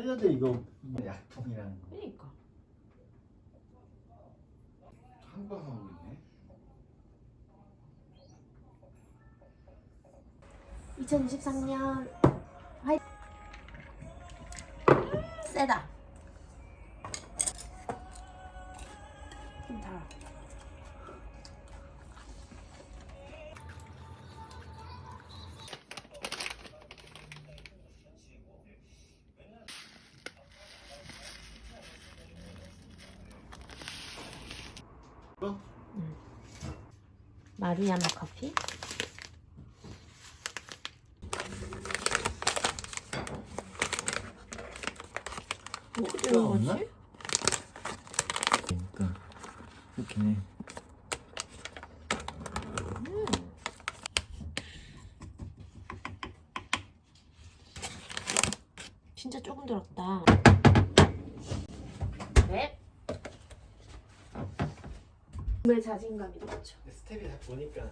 세자대 이거 뭐 약통이라는 거. 그러니까. 한방 하고 있네. 2023년 마루야마 커피. 어떻게? 거지? 그러니까 그렇긴 해. 진짜 조금 들었다. 네. 정말 자신감이 넘쳐. 스텝이 다 보니까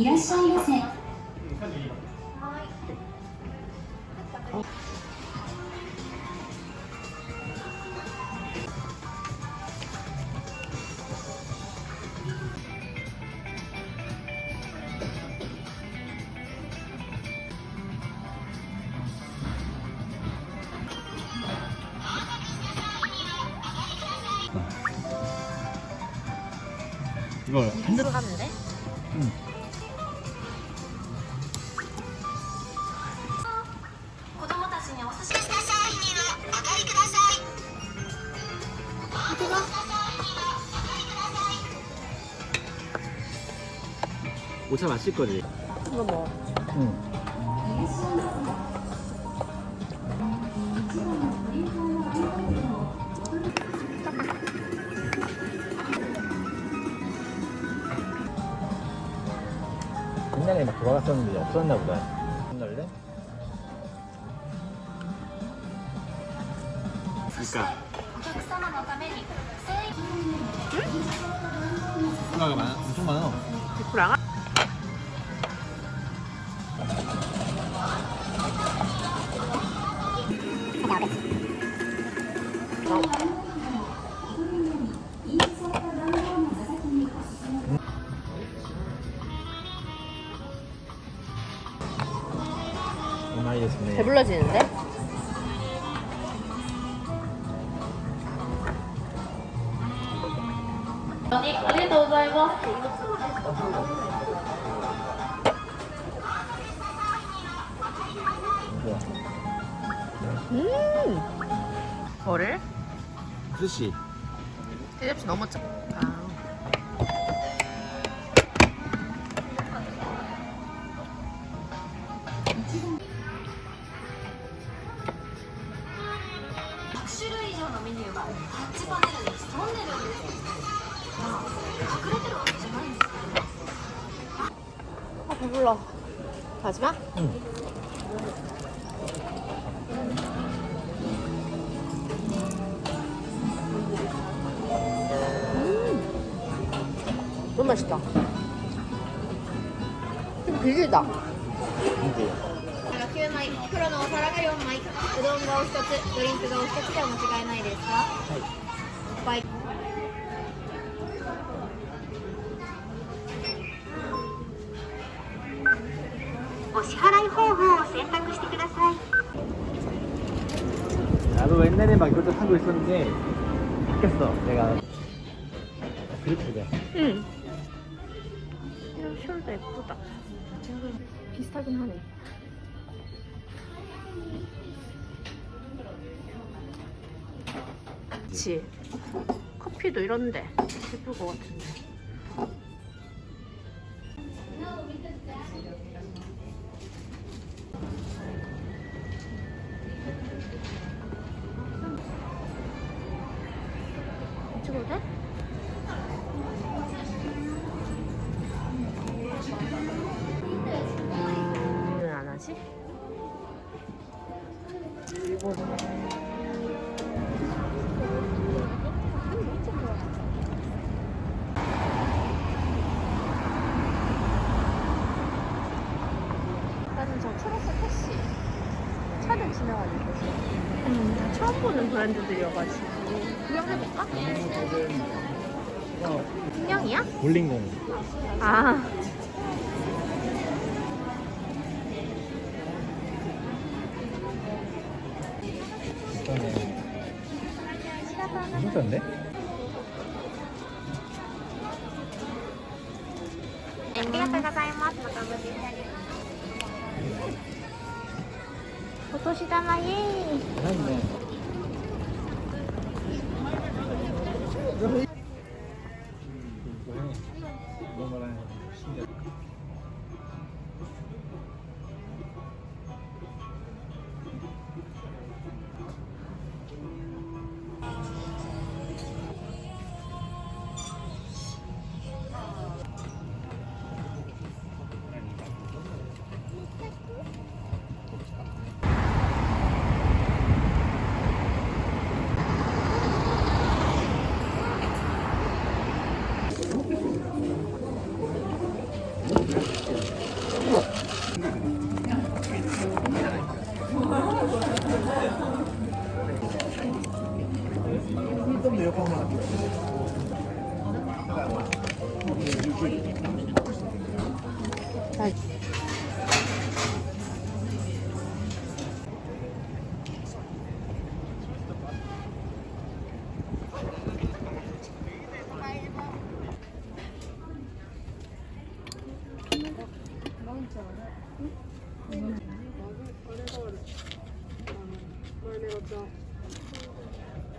いらっしゃいませ。 이거 한 들어 가는 오차 마실 거지? 이거 뭐? 응. 옛날에 막 돌아갔었는데 없었나 보다. 옛날에? 그러니까 お客様のために精一 수가가 많아, 엄청 많아. 구랑 오 불러지는데? 음. 뭐를? 스시. 대접시 너무 작다. 너무 맛있 다. 좀 비리다 .9 枚黒のお皿が4枚うどんがお一つドリンクがお一つでお間違いないですかはいいっぱいお支払い方法を選択してください 나도 옛날에 막 이것도 타고 있었는데 바뀌었어 내가 그렇게 돼 응. 이런 숄더 예쁘다. 비슷하긴 하네. 그치. 커피도 이런데 예쁠 것 같은데. 찍어도 돼? 왜안 하지? 일본 나는 저 초록색 택시 차를 지나가지고 음, 처음 보는 브랜드들이어가지고 구경해볼까? 인형이야? 볼링공. 아. 진짜인데? 음. お年玉イエーイ。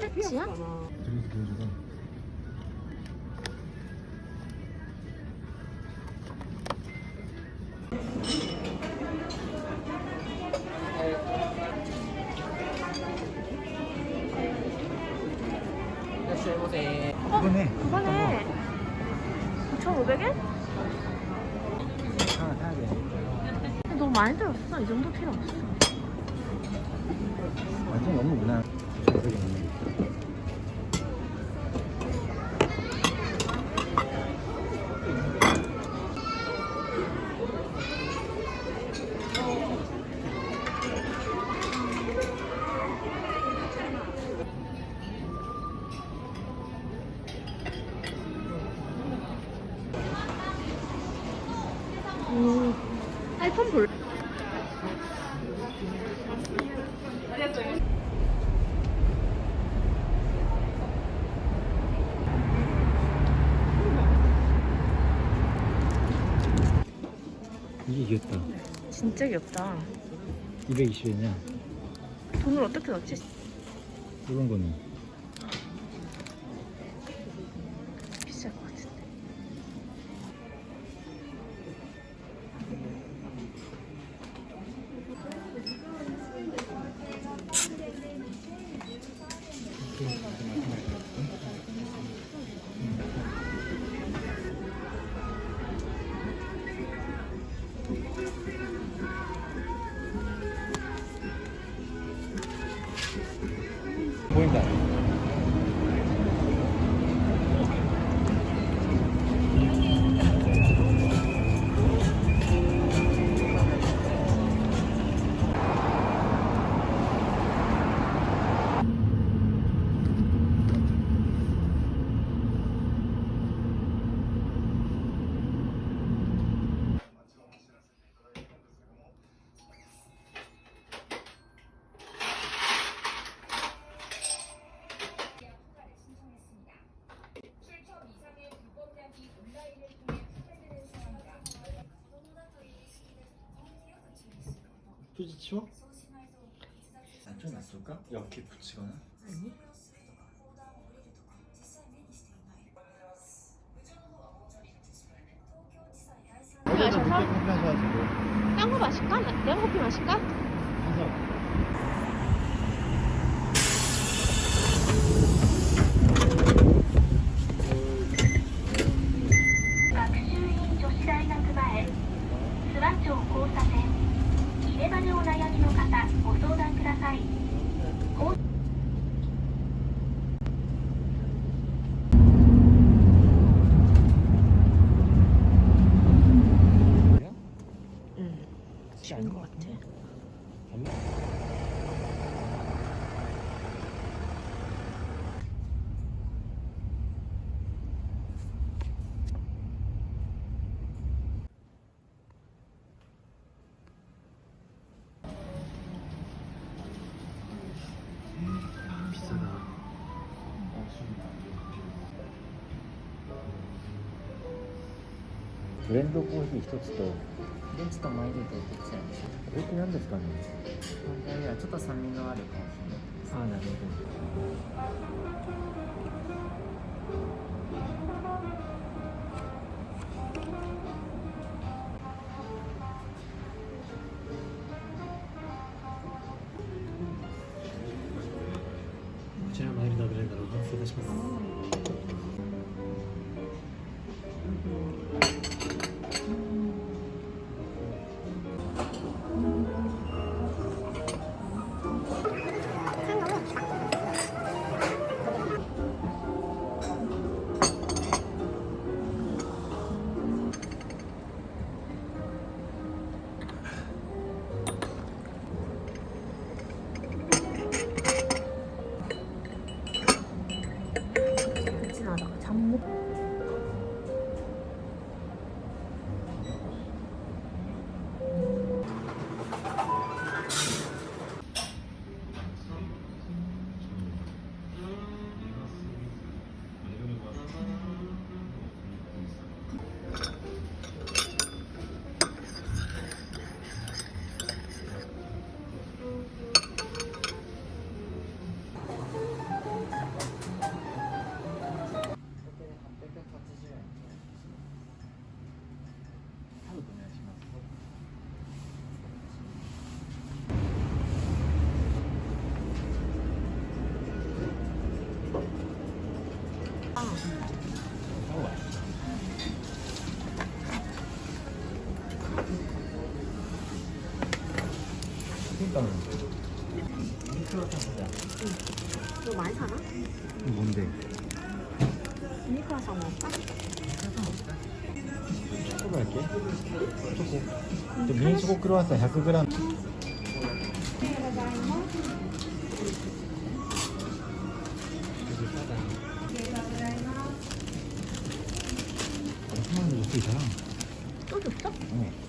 택시야? 드링크 보여주고 많이 들었어. 이 정도 필요 없어. 완전 너무 무난 이겼다. 진짜 귀엽다. 220엔이야 돈을 어떻게 넣지? 이런 거는. 비쌀 것 같은데. 보인다 휴지 치워? 안좀 놔둘까? 옆에 붙이거나? 아니 마셔서? 딴거 마실까? 내가 커피 마실까? 가서 ルドコーヒー一つと。レッツとマイルドって言ってたんでしょこれって何ですかね。これはちょっと酸味のあるコーヒー。ああなるほど。 그러니까 이거 많이 사나? 뭔데? 유니클로 사 먹을까? 초코 할게 초코 또 미니 초코 크로와상 100g 만 원, 이잖아. 또 줬어? 어.